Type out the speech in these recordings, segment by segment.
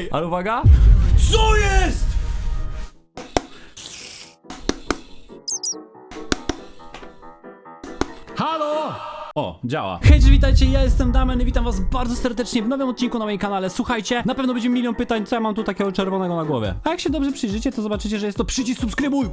Ej, ale uwaga. Co jest? Halo! O, działa. Hej, witajcie, ja jestem Damian i witam was bardzo serdecznie w nowym odcinku na moim kanale. Słuchajcie, na pewno będzie milion pytań, co ja mam tu takiego czerwonego na głowie. A jak się dobrze przyjrzycie, to zobaczycie, że jest to przycisk subskrybuj.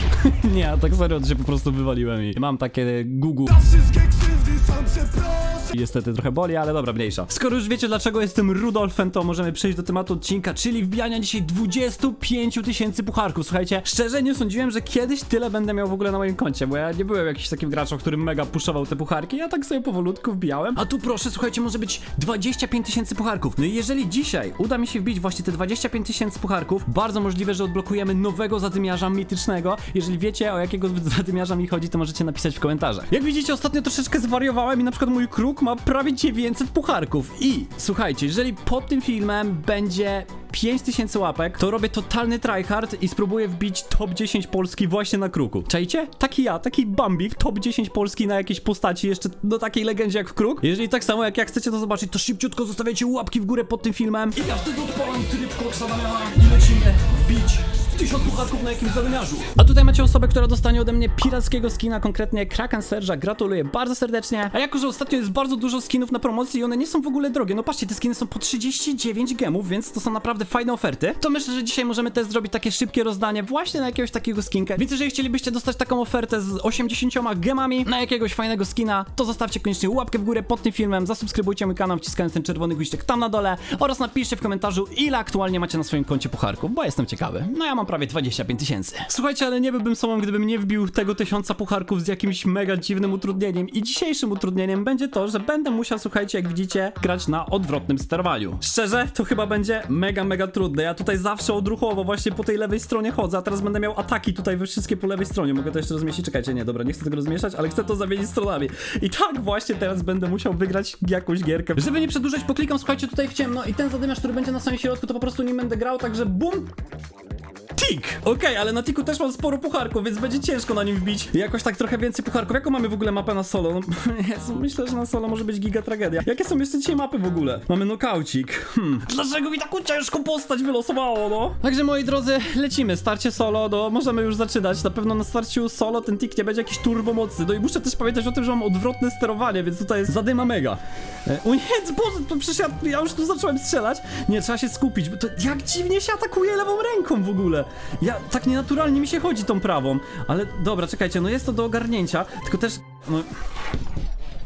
Nie, a tak serio, to się po prostu wywaliłem i mam takie Google. Wszystkie krzywdy sam przepraszam Niestety trochę boli, ale dobra, mniejsza. Skoro już wiecie dlaczego jestem Rudolfem, to możemy przejść do tematu odcinka, czyli wbijania dzisiaj 25 tysięcy pucharków. Słuchajcie, szczerze nie sądziłem, że kiedyś tyle będę miał w ogóle na moim koncie, bo ja nie byłem jakimś takim graczem, który mega puszował te pucharki, ja tak sobie powolutku wbijałem. A tu proszę, słuchajcie, może być 25 tysięcy pucharków. No i jeżeli dzisiaj uda mi się wbić właśnie te 25 tysięcy pucharków, bardzo możliwe, że odblokujemy nowego zadymiarza mitycznego. Jeżeli wiecie o jakiego zadymiarza mi chodzi, to możecie napisać w komentarzach. Jak widzicie, ostatnio troszeczkę zwariowałem i na przykład mój kruk ma prawie 900 pucharków. I słuchajcie, jeżeli pod tym filmem będzie 5000 łapek, to robię totalny tryhard i spróbuję wbić top 10 Polski właśnie na kruku. Czajcie? Taki ja, taki Bambik, top 10 Polski na jakiejś postaci, jeszcze do takiej legendzie jak kruk. Jeżeli tak samo jak ja chcecie to zobaczyć, to szybciutko zostawiajcie łapki w górę pod tym filmem. I ja wtedy odpalam tryb koksa i lecimy wbić 1000 pucharków na jakimś zadymiarzu. A tutaj macie osobę, która dostanie ode mnie pirackiego skina, konkretnie Kraken Serge'a. Gratuluję bardzo serdecznie. A jako, że ostatnio jest bardzo dużo skinów na promocji i one nie są w ogóle drogie, no patrzcie, te skiny są po 39 gemów, więc to są naprawdę fajne oferty. To myślę, że dzisiaj możemy też zrobić takie szybkie rozdanie właśnie na jakiegoś takiego skinkę. Więc jeżeli chcielibyście dostać taką ofertę z 80 gemami na jakiegoś fajnego skina, to zostawcie koniecznie łapkę w górę pod tym filmem, zasubskrybujcie mój kanał wciskając ten czerwony guziczek tam na dole oraz napiszcie w komentarzu ile aktualnie macie na swoim koncie pucharków, bo jestem ciekawy. No ja mam prawie 25 tysięcy. Słuchajcie, ale nie byłbym sobą, gdybym nie wbił tego tysiąca pucharków z jakimś mega dziwnym utrudnieniem i dzisiejszym utrudnieniem będzie to, że będę musiał, słuchajcie, jak widzicie, grać na odwrotnym sterowaniu. Szczerze, to chyba będzie mega, mega trudne. Ja tutaj zawsze odruchowo właśnie po tej lewej stronie chodzę, a teraz będę miał ataki tutaj we wszystkie po lewej stronie. Mogę to jeszcze rozmieścić? Czekajcie, nie, dobra, nie chcę tego rozmieszać, ale chcę to zamienić stronami. I tak właśnie teraz będę musiał wygrać jakąś gierkę. Żeby nie przedłużać, poklikam, słuchajcie, tutaj w ciemno i ten zadymiarz, który będzie na samym środku, to po prostu nim będę grał, także bum, Tik! Okej, ale na tiku też mam sporo pucharków, więc będzie ciężko na nim wbić. Jakoś tak trochę więcej pucharków. Jaką mamy w ogóle mapę na solo? No, Jezu, myślę, że na solo może być giga tragedia. Jakie są jeszcze dzisiaj mapy w ogóle? Mamy nokaucik. Hmm. Dlaczego mi taką ciężką postać wylosowało, no? Także moi drodzy, lecimy. Starcie solo, no możemy już zaczynać. Na pewno na starciu solo ten tik nie będzie jakiś turbo mocny. No i muszę też pamiętać o tym, że mam odwrotne sterowanie, więc tutaj jest zadyma mega. E, o nie, Boże, to przecież ja, ja już tu zacząłem strzelać. Nie, trzeba się skupić, bo to jak dziwnie się atakuje lewą ręką w ogóle. Ja, tak nienaturalnie mi się chodzi tą prawą. Ale dobra, czekajcie, no jest to do ogarnięcia, tylko też, no...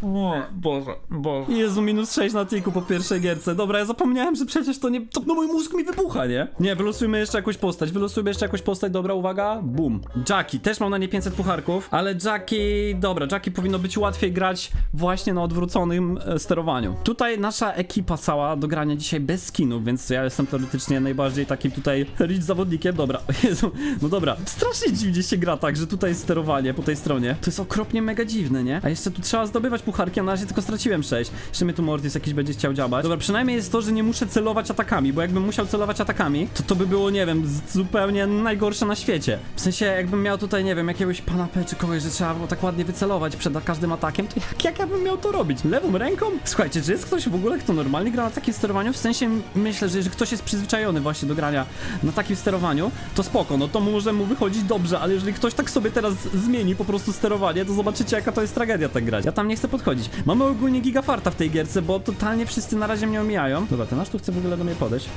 O, Boże, Boże. Jezu, minus 6 na tiku po pierwszej gierce. Dobra, ja zapomniałem, że przecież to nie... To, no mój mózg mi wybucha, nie? Nie, wylosujmy jeszcze jakąś postać, wylosujmy jeszcze jakąś postać, dobra, uwaga, boom. Jackie, też mam na nie 500 pucharków, ale Jackie... Dobra, Jackie powinno być łatwiej grać właśnie na odwróconym e, sterowaniu. Tutaj nasza ekipa cała do grania dzisiaj bez skinów, więc ja jestem teoretycznie najbardziej takim tutaj rich zawodnikiem. Dobra, Jezu, no dobra. Strasznie dziwnie się gra tak, że tutaj sterowanie po tej stronie. To jest okropnie mega dziwne, nie? A jeszcze tu trzeba zdobywać pucharki, a na razie tylko straciłem 6. Jeszcze mnie tu Mortis jakiś będzie chciał działać. Dobra, przynajmniej jest to, że nie muszę celować atakami, bo jakbym musiał celować atakami, to to by było, nie wiem, zupełnie najgorsze na świecie. W sensie, jakbym miał tutaj, nie wiem, jakiegoś pana P czy kogoś, że trzeba było tak ładnie wycelować przed każdym atakiem, to jak, jak ja bym miał to robić? Lewą ręką? Słuchajcie, czy jest ktoś w ogóle, kto normalnie gra na takim sterowaniu? W sensie, myślę, że jeżeli ktoś jest przyzwyczajony właśnie do grania na takim sterowaniu, to spoko, no to może mu wychodzić dobrze, ale jeżeli ktoś tak sobie teraz zmieni po prostu sterowanie, to zobaczycie jaka to jest tragedia tak grać. Ja tam nie chcę podchodzić. Mamy ogólnie gigafarta w tej gierce, bo totalnie wszyscy na razie mnie omijają. Dobra, ten aż tu chce w ogóle do mnie podejść.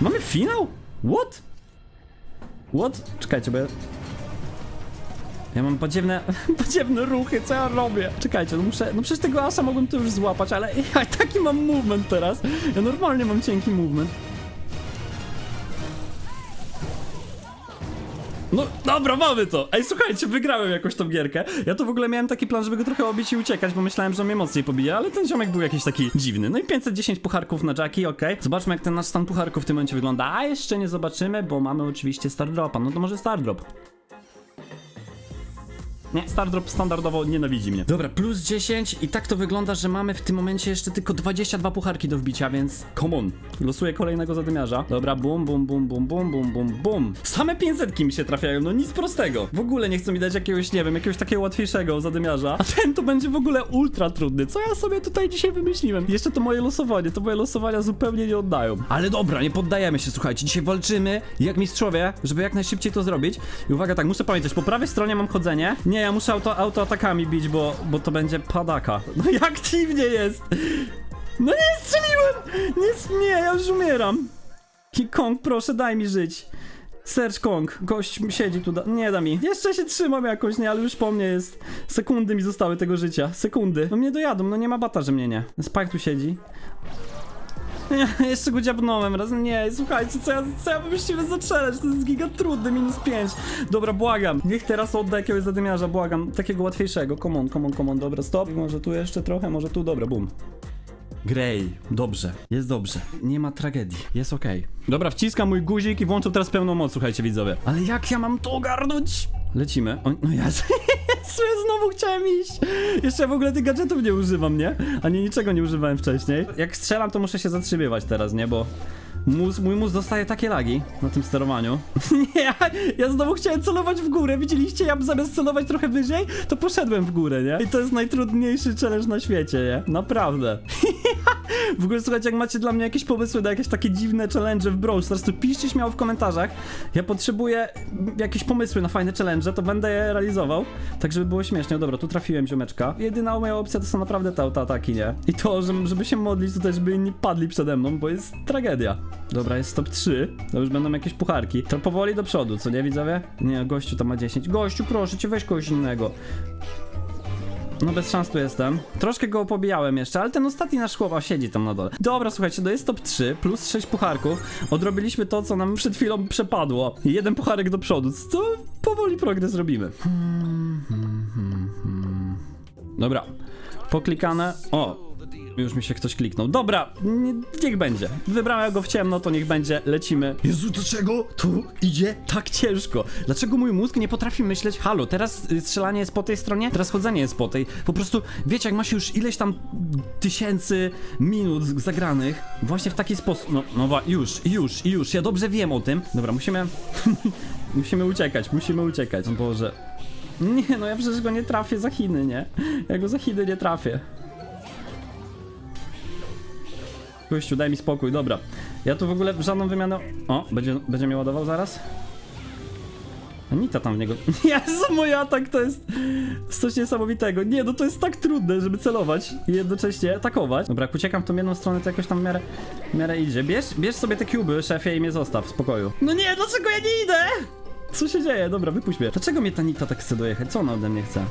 Mamy finał? What? What? Czekajcie, bo ja... Ja mam podziewne, podziewne ruchy, co ja robię? Czekajcie, no muszę, no przecież tego asa mogłem to już złapać, ale ja taki mam movement teraz. Ja normalnie mam cienki movement. No dobra, mamy to! Ej, słuchajcie, wygrałem jakoś tą gierkę. Ja to w ogóle miałem taki plan, żeby go trochę obić i uciekać, bo myślałem, że mnie mocniej pobije, ale ten ziomek był jakiś taki dziwny. No i 510 pucharków na Jackie, okej. Zobaczmy, jak ten nasz stan pucharków w tym momencie wygląda. A jeszcze nie zobaczymy, bo mamy oczywiście Star Dropa. No to może Star Drop. Nie, Stardrop standardowo nienawidzi mnie. Dobra, plus 10 i tak to wygląda, że mamy w tym momencie jeszcze tylko 22 pucharki do wbicia, więc come on. Losuję kolejnego zadymiarza. Dobra, bum, bum, bum, bum, bum, bum, bum, bum. Same 500 mi się trafiają, no nic prostego. W ogóle nie chcą mi dać jakiegoś, nie wiem, jakiegoś takiego łatwiejszego zadymiarza. A ten to będzie w ogóle ultra trudny. Co ja sobie tutaj dzisiaj wymyśliłem? Jeszcze to moje losowanie, to moje losowania zupełnie nie oddają. Ale dobra, nie poddajemy się, słuchajcie. Dzisiaj walczymy jak mistrzowie, żeby jak najszybciej to zrobić. I uwaga, tak, muszę pamiętać, po prawej stronie mam chodzenie. Nie, ja muszę auto, autoatakami bić, bo, bo to będzie padaka. No jak dziwnie jest! No nie strzeliłem! Nie, nie, ja już umieram. King Kong, proszę, daj mi żyć. Search Kong, gość siedzi tu, da nie da mi. Jeszcze się trzymam jakoś, nie, ale już po mnie jest. Sekundy mi zostały tego życia, sekundy. No mnie dojadą, no nie ma bata, że mnie nie. Spike tu siedzi. Jeszcze go dziabnąłem raz. Nie, słuchajcie, co ja, co ja wymyśliłem za? To jest giga trudny, minus 5. Dobra, błagam. Niech teraz odda jakiegoś zadymiarza, błagam. Takiego łatwiejszego. Come on, come on, come on. Dobra, stop. Może tu jeszcze trochę, może tu. Dobra, bum. Grey, dobrze, jest dobrze. Nie ma tragedii, jest okej. Dobra, wciskam mój guzik i włączam teraz pełną moc, słuchajcie widzowie. Ale jak ja mam to ogarnąć? Lecimy. O, no ja, ja znowu chciałem iść. Jeszcze w ogóle tych gadżetów nie używam, nie? Ani niczego nie używałem wcześniej. Jak strzelam, to muszę się zatrzymywać teraz, nie? Bo mój mózg dostaje takie lagi na tym sterowaniu. Nie, ja, ja znowu chciałem celować w górę. Widzieliście? Ja zamiast celować trochę wyżej, to poszedłem w górę, nie? I to jest najtrudniejszy challenge na świecie, nie? Naprawdę. W ogóle słuchajcie, jak macie dla mnie jakieś pomysły na jakieś takie dziwne challenge w Brawl Stars, to piszcie śmiało w komentarzach. Ja potrzebuję jakieś pomysły na fajne challenge, to będę je realizował. Tak, żeby było śmiesznie. Dobra, tu trafiłem ziomeczka. Jedyna moja opcja to są naprawdę te autoataki, nie? I to, żeby, się modlić tutaj, żeby inni padli przede mną, bo jest tragedia. Dobra, jest top 3. To już będą jakieś pucharki. To powoli do przodu, co nie widzowie? Nie, gościu tam ma 10. Gościu, proszę cię, weź kogoś innego. No bez szans tu jestem. Troszkę go pobijałem jeszcze, ale ten ostatni nasz chłopak siedzi tam na dole. Dobra, słuchajcie, to jest top 3 plus 6 pucharków. Odrobiliśmy to, co nam przed chwilą przepadło. Jeden pucharek do przodu, to powoli progres robimy. Hmm, hmm, hmm. Dobra, poklikane. O, już mi się ktoś kliknął. Dobra, nie, niech będzie. Wybrałem go w ciemno, to niech będzie. Lecimy. Jezu, dlaczego tu idzie tak ciężko? Dlaczego mój mózg nie potrafi myśleć, halo, teraz y, strzelanie jest po tej stronie, teraz chodzenie jest po tej. Po prostu, wiecie, jak ma się już ileś tam tysięcy minut zagranych, właśnie w taki sposób. No, no, już, już, już. Ja dobrze wiem o tym. Dobra, musimy... musimy uciekać, musimy uciekać. Boże. Nie, no ja przecież go nie trafię za Chiny, nie? Ja go za Chiny nie trafię. Gościu, daj mi spokój, dobra. Ja tu w ogóle żadną wymianę... O, będzie, będzie mnie ładował zaraz? Anita tam w niego... Jezu, mój atak to jest coś niesamowitego. Nie, no to jest tak trudne, żeby celować i jednocześnie atakować. Dobra, jak uciekam w tą jedną stronę, to jakoś tam w miarę, w miarę idzie. Bierz, bierz sobie te kuby, szefie, i mnie zostaw w spokoju. No nie, dlaczego ja nie idę? Co się dzieje? Dobra, wypuść mnie. Dlaczego mnie ta Nita tak chce dojechać? Co ona ode mnie chce?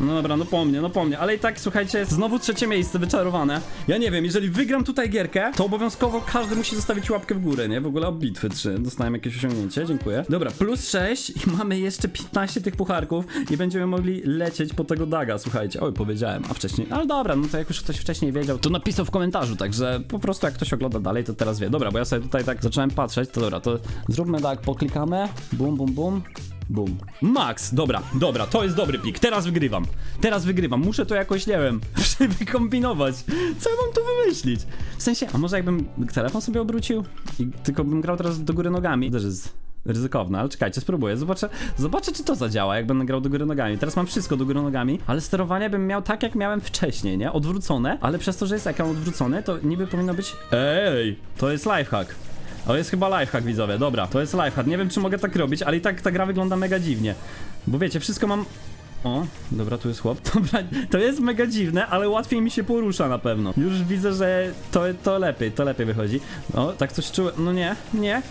No dobra, no po mnie, no po mnie, ale i tak słuchajcie, znowu trzecie miejsce wyczarowane. Ja nie wiem, jeżeli wygram tutaj gierkę, to obowiązkowo każdy musi zostawić łapkę w górę, nie? W ogóle od bitwy 3. Dostałem jakieś osiągnięcie, dziękuję. Dobra, plus 6 i mamy jeszcze 15 tych pucharków i będziemy mogli lecieć po tego daga, słuchajcie. Oj, powiedziałem, a wcześniej. Ale dobra, no to jak już ktoś wcześniej wiedział, to napisał w komentarzu, także po prostu jak ktoś ogląda dalej, to teraz wie. Dobra, bo ja sobie tutaj tak zacząłem patrzeć, to dobra, to zróbmy tak, poklikamy. Bum, bum, bum. Bum. Max, dobra, dobra, to jest dobry pik. Teraz wygrywam. Teraz wygrywam. Muszę to jakoś, nie wiem, wykombinować. Co ja mam tu wymyślić? W sensie, a może jakbym telefon sobie obrócił i tylko bym grał teraz do góry nogami? Też jest ryzykowne, ale czekajcie, spróbuję. Zobaczę, zobaczę, czy to zadziała, jak będę grał do góry nogami. Teraz mam wszystko do góry nogami, ale sterowanie bym miał tak, jak miałem wcześniej, nie? Odwrócone, ale przez to, że jest ekran odwrócony, to niby powinno być... Ej, to jest lifehack. To jest chyba lifehack, widzowie. Dobra, to jest lifehack. Nie wiem, czy mogę tak robić, ale i tak ta gra wygląda mega dziwnie. Bo wiecie, wszystko mam... O, dobra, tu jest chłop. Dobra, to jest mega dziwne, ale łatwiej mi się porusza na pewno. Już widzę, że to, to lepiej, to lepiej wychodzi. O, tak coś czułem. No nie, nie.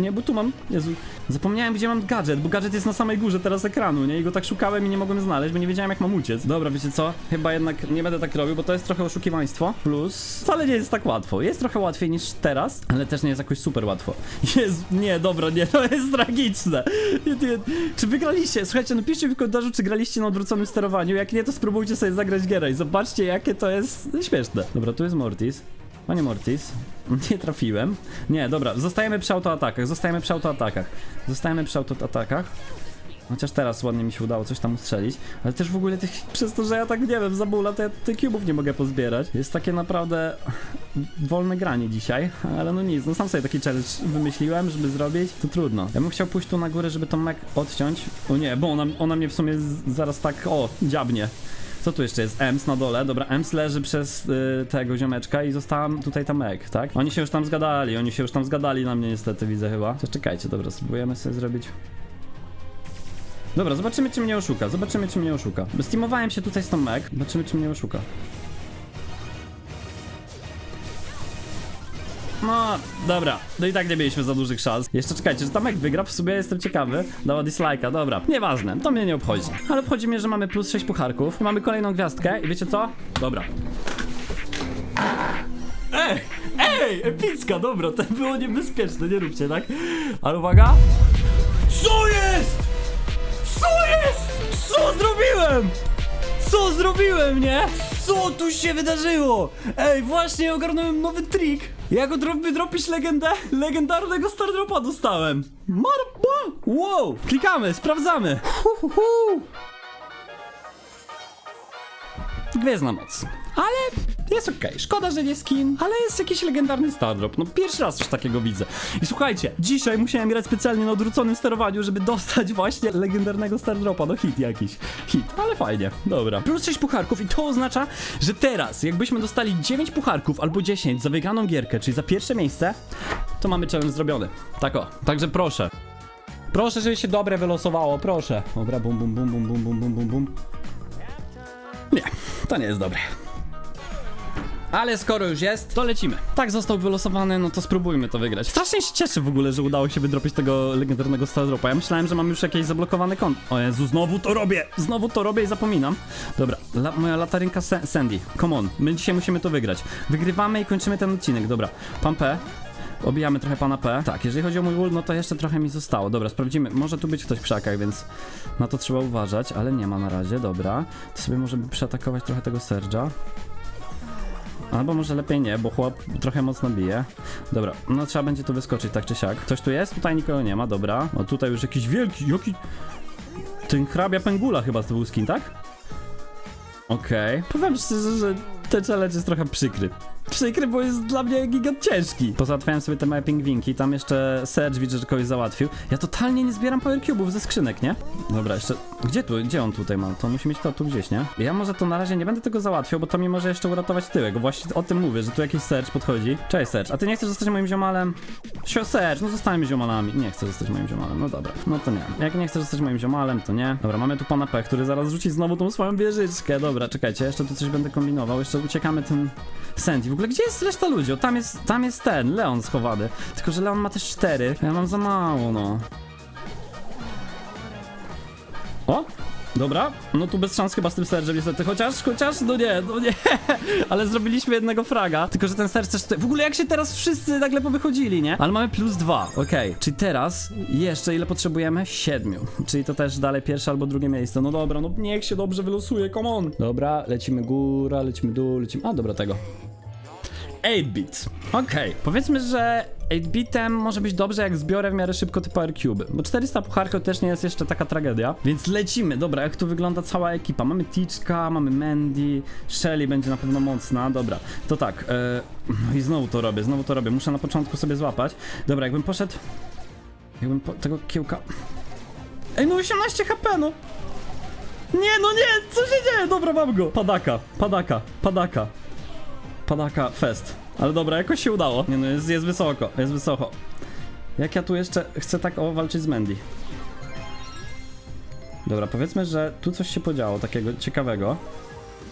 Nie, bo tu mam. Jezu. Zapomniałem, gdzie mam gadżet, bo gadżet jest na samej górze teraz ekranu, nie? I go tak szukałem i nie mogłem znaleźć, bo nie wiedziałem, jak mam uciec. Dobra, wiecie co? Chyba jednak nie będę tak robił, bo to jest trochę oszukiwaństwo. Plus, wcale nie jest tak łatwo. Jest trochę łatwiej niż teraz, ale też nie jest jakoś super łatwo. Jest. Nie, dobra, nie, to jest tragiczne. Nie, nie. Czy wygraliście? Słuchajcie, napiszcie w komentarzu, czy graliście na odwróconym sterowaniu. Jak nie, to spróbujcie sobie zagrać gierę i zobaczcie, jakie to jest śmieszne. Dobra, tu jest Mortis. Panie Mortis, nie trafiłem. Nie, dobra, zostajemy przy autoatakach, zostajemy przy autoatakach. Zostajemy przy autoatakach. Chociaż teraz ładnie mi się udało coś tam ustrzelić. Ale też w ogóle tych, przez to, że ja tak nie wiem, za to ja tych cubów nie mogę pozbierać. Jest takie naprawdę wolne granie dzisiaj, ale no nic, no sam sobie taki challenge wymyśliłem, żeby zrobić, to trudno. Ja bym chciał pójść tu na górę, żeby tą mek odciąć. O nie, bo ona, ona mnie w sumie zaraz tak, o, dziabnie. Co tu jeszcze jest? Ems na dole. Dobra, Ems leży przez y, tego ziomeczka i została tutaj ta Meg, tak? Oni się już tam zgadali, oni się już tam zgadali na mnie niestety, widzę chyba. To czekajcie, dobra, spróbujemy sobie zrobić... Dobra, zobaczymy czy mnie oszuka, zobaczymy czy mnie oszuka. Steamowałem się tutaj z tą Meg, zobaczymy czy mnie oszuka. No, dobra, no i tak nie mieliśmy za dużych szans. Jeszcze czekajcie, że Tomek wygra, w sumie jestem ciekawy. Dała dislike'a, dobra. Nieważne, to mnie nie obchodzi. Ale obchodzi mnie, że mamy plus 6 pucharków. Mamy kolejną gwiazdkę i wiecie co? Dobra. Ej, ej, epicka, dobra, to było niebezpieczne, nie róbcie, tak? Ale uwaga. Co jest? Co jest? Co zrobiłem? Co zrobiłem, nie? Co tu się wydarzyło? Ej, właśnie ogarnąłem nowy trik. Jak od wydropisz legendę, legendarnego Stardropa dostałem. Marba! Wow! Klikamy, sprawdzamy. Hu, hu, hu. Gwiezdna moc. Ale jest okej. Szkoda, że nie skin, ale jest jakiś legendarny Stardrop. No pierwszy raz coś takiego widzę. I słuchajcie, dzisiaj musiałem grać specjalnie na odwróconym sterowaniu, żeby dostać właśnie legendarnego Stardropa. No hit jakiś. Hit, ale fajnie. Dobra. Plus 6 pucharków i to oznacza, że teraz jakbyśmy dostali 9 pucharków albo 10 za wygraną gierkę, czyli za pierwsze miejsce, to mamy challenge zrobiony. Tak o. Także proszę. Proszę, żeby się dobre wylosowało, proszę. Dobra, bum, bum, bum, bum, bum, bum, bum, bum, bum. Nie, to nie jest dobre. Ale skoro już jest, to lecimy. Tak został wylosowany, no to spróbujmy to wygrać. Strasznie się cieszę w ogóle, że udało się wydropić tego legendarnego Stardropa. Ja myślałem, że mam już jakieś zablokowane konto. O Jezu, znowu to robię! Znowu to robię i zapominam. Dobra, la, moja latarynka Sa- Sandy. Come on, my dzisiaj musimy to wygrać. Wygrywamy i kończymy ten odcinek, dobra. Pan P. Obijamy trochę pana P. Tak, jeżeli chodzi o mój ult, no to jeszcze trochę mi zostało. Dobra, sprawdzimy. Może tu być ktoś w krzakach, więc na to trzeba uważać, ale nie ma na razie, dobra. To sobie możemy przeatakować trochę tego Serge'a. Albo może lepiej nie, bo chłop trochę mocno bije. Dobra, no trzeba będzie tu wyskoczyć tak czy siak. Ktoś tu jest? Tutaj nikogo nie ma, dobra. No tutaj już jakiś wielki, jaki... Ten hrabia pęgula chyba to był skin, tak? Okej. Powiem szczerze, że ten challenge jest trochę przykry. Przykry, bo jest dla mnie gigant ciężki. Pozałatwiałem sobie te małe pingwinki, tam jeszcze Serge widzę, że kogoś załatwił. Ja totalnie nie zbieram power cube'ów ze skrzynek, nie? Dobra, jeszcze... Gdzie tu? Gdzie on tutaj ma? To musi mieć to tu gdzieś, nie? Ja może to na razie nie będę tego załatwiał, bo to mi może jeszcze uratować tyłek. Właśnie o tym mówię, że tu jakiś Serge podchodzi. Cześć Serge, a ty nie chcesz zostać moim ziomalem? Sio Serge, no zostańmy ziomalami. Nie chcę zostać moim ziomalem, no dobra. No to nie. Jak nie chcesz zostać moim ziomalem, to nie. Dobra, mamy tu pana P, który zaraz rzuci znowu tą swoją wieżyczkę. Dobra, czekajcie, jeszcze tu coś będę kombinował. Jeszcze uciekamy tym Sandy. W ogóle gdzie jest reszta ludzi? O, tam jest, tam jest ten, Leon schowany. Tylko, że Leon ma też cztery. Ja mam za mało, no. O! Dobra, no tu bez szans chyba z tym Serge'em niestety, chociaż, chociaż, no nie, no nie, ale zrobiliśmy jednego fraga, tylko że ten Serge też, w ogóle jak się teraz wszyscy nagle powychodzili, nie? Ale mamy plus dwa, okej, czyli teraz jeszcze ile potrzebujemy? Siedmiu, czyli to też dalej pierwsze albo drugie miejsce, no dobra, no niech się dobrze wylosuje, come on. Dobra, lecimy góra, lecimy dół, lecimy, a dobra tego. 8-bit. Okej, powiedzmy, że 8-bitem może być dobrze, jak zbiorę w miarę szybko te power cube. Bo 400 pucharków też nie jest jeszcze taka tragedia. Więc lecimy. Dobra, jak tu wygląda cała ekipa? Mamy Ticzka, mamy Mandy, Shelly będzie na pewno mocna. Dobra, to tak. No i znowu to robię, znowu to robię. Muszę na początku sobie złapać. Dobra, jakbym poszedł. Jakbym po, tego kiełka. Ej, no 18 HP, no! Nie, no nie! Co się dzieje? Dobra, mam go! Padaka, padaka, padaka. Padaka Fest. Ale dobra, jakoś się udało. Nie no, jest, jest wysoko, jest wysoko. Jak ja tu jeszcze chcę tak o walczyć z Mandy. Dobra, powiedzmy, że tu coś się podziało takiego ciekawego.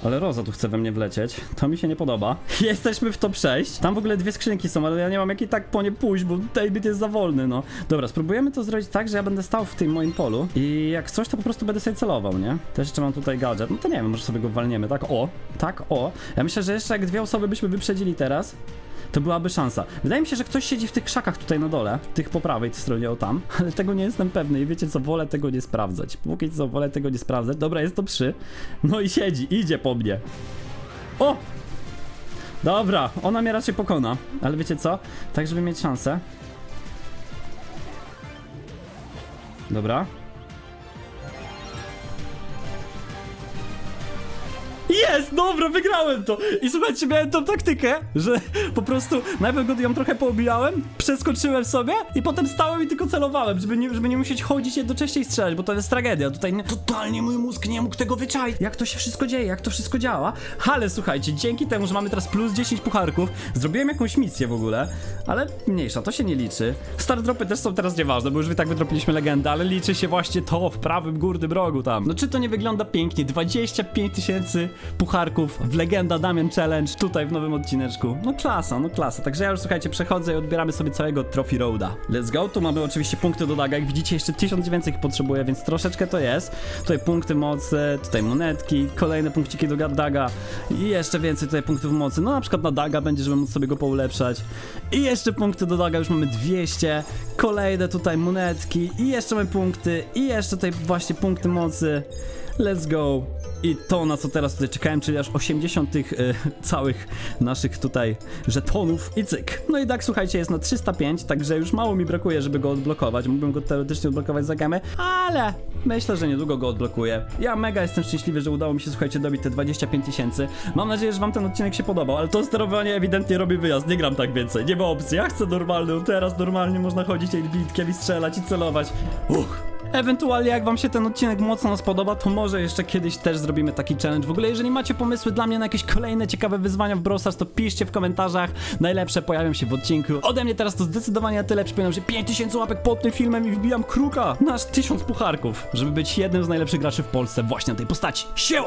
Ale Roza tu chce we mnie wlecieć. To mi się nie podoba. Jesteśmy w top 6. Tam w ogóle dwie skrzynki są, ale ja nie mam jak i tak po nie pójść, bo bit jest za wolny, no. Dobra, spróbujemy to zrobić tak, że ja będę stał w tym moim polu i jak coś, to po prostu będę sobie celował, nie? Też jeszcze mam tutaj gadżet. No to nie wiem, może sobie go walniemy. Tak, o. Tak, o. Ja myślę, że jeszcze jak dwie osoby byśmy wyprzedzili teraz, to byłaby szansa. Wydaje mi się, że ktoś siedzi w tych krzakach tutaj na dole, tych po prawej stronie, o tam, ale tego nie jestem pewny i wiecie co, wolę tego nie sprawdzać. Póki co wolę tego nie sprawdzać. Dobra, jest to przy. No i siedzi, idzie po mnie. O! Dobra, ona mnie raczej pokona, ale wiecie co? Tak, żeby mieć szansę. Dobra. Jest, dobra, wygrałem to! I słuchajcie, miałem tą taktykę, że po prostu najpierw go ją trochę poobijałem, przeskoczyłem sobie i potem stałem i tylko celowałem, żeby nie, żeby nie musieć chodzić jednocześnie i strzelać, bo to jest tragedia. Tutaj nie, totalnie mój mózg nie mógł tego wyczaić. Jak to się wszystko dzieje, jak to wszystko działa. Ale słuchajcie, dzięki temu, że mamy teraz plus 10 pucharków, zrobiłem jakąś misję w ogóle, ale mniejsza, to się nie liczy. Star dropy też są teraz nieważne, bo już i tak wydropiliśmy legendę, ale liczy się właśnie to w prawym górnym rogu tam. No czy to nie wygląda pięknie? 25 tysięcy pucharków w Legenda Damian Challenge tutaj w nowym odcineczku. No klasa, no klasa. Także ja już słuchajcie, przechodzę i odbieramy sobie całego Trophy Roada. Let's go, tu mamy oczywiście punkty do daga, jak widzicie jeszcze 1900 ich potrzebuję, więc troszeczkę to jest. Tutaj punkty mocy, tutaj monetki, kolejne punkciki do daga i jeszcze więcej tutaj punktów mocy. No na przykład na daga będzie, żeby móc sobie go poulepszać. I jeszcze punkty do daga, już mamy 200, kolejne tutaj monetki i jeszcze mamy punkty i jeszcze tutaj właśnie punkty mocy. Let's go. I to, na co teraz tutaj czekałem, czyli aż 80 tych e, całych naszych tutaj żetonów i cyk. No i tak, słuchajcie, jest na 305, także już mało mi brakuje, żeby go odblokować. Mógłbym go teoretycznie odblokować za gemę, ale myślę, że niedługo go odblokuję. Ja mega jestem szczęśliwy, że udało mi się, słuchajcie, dobić te 25 tysięcy. Mam nadzieję, że wam ten odcinek się podobał, ale to sterowanie ewidentnie robi wyjazd. Nie gram tak więcej, nie ma opcji. Ja chcę normalny, teraz normalnie można chodzić bitkiem i strzelać i celować. Uch. Ewentualnie jak wam się ten odcinek mocno spodoba, to może jeszcze kiedyś też zrobimy taki challenge. W ogóle jeżeli macie pomysły dla mnie na jakieś kolejne ciekawe wyzwania w Brawl Stars, to piszcie w komentarzach. Najlepsze pojawią się w odcinku. Ode mnie teraz to zdecydowanie tyle. Przypominam, że 5000 łapek pod tym filmem i wbijam kruka na aż 1000 pucharków, żeby być jednym z najlepszych graczy w Polsce właśnie na tej postaci. Sieła!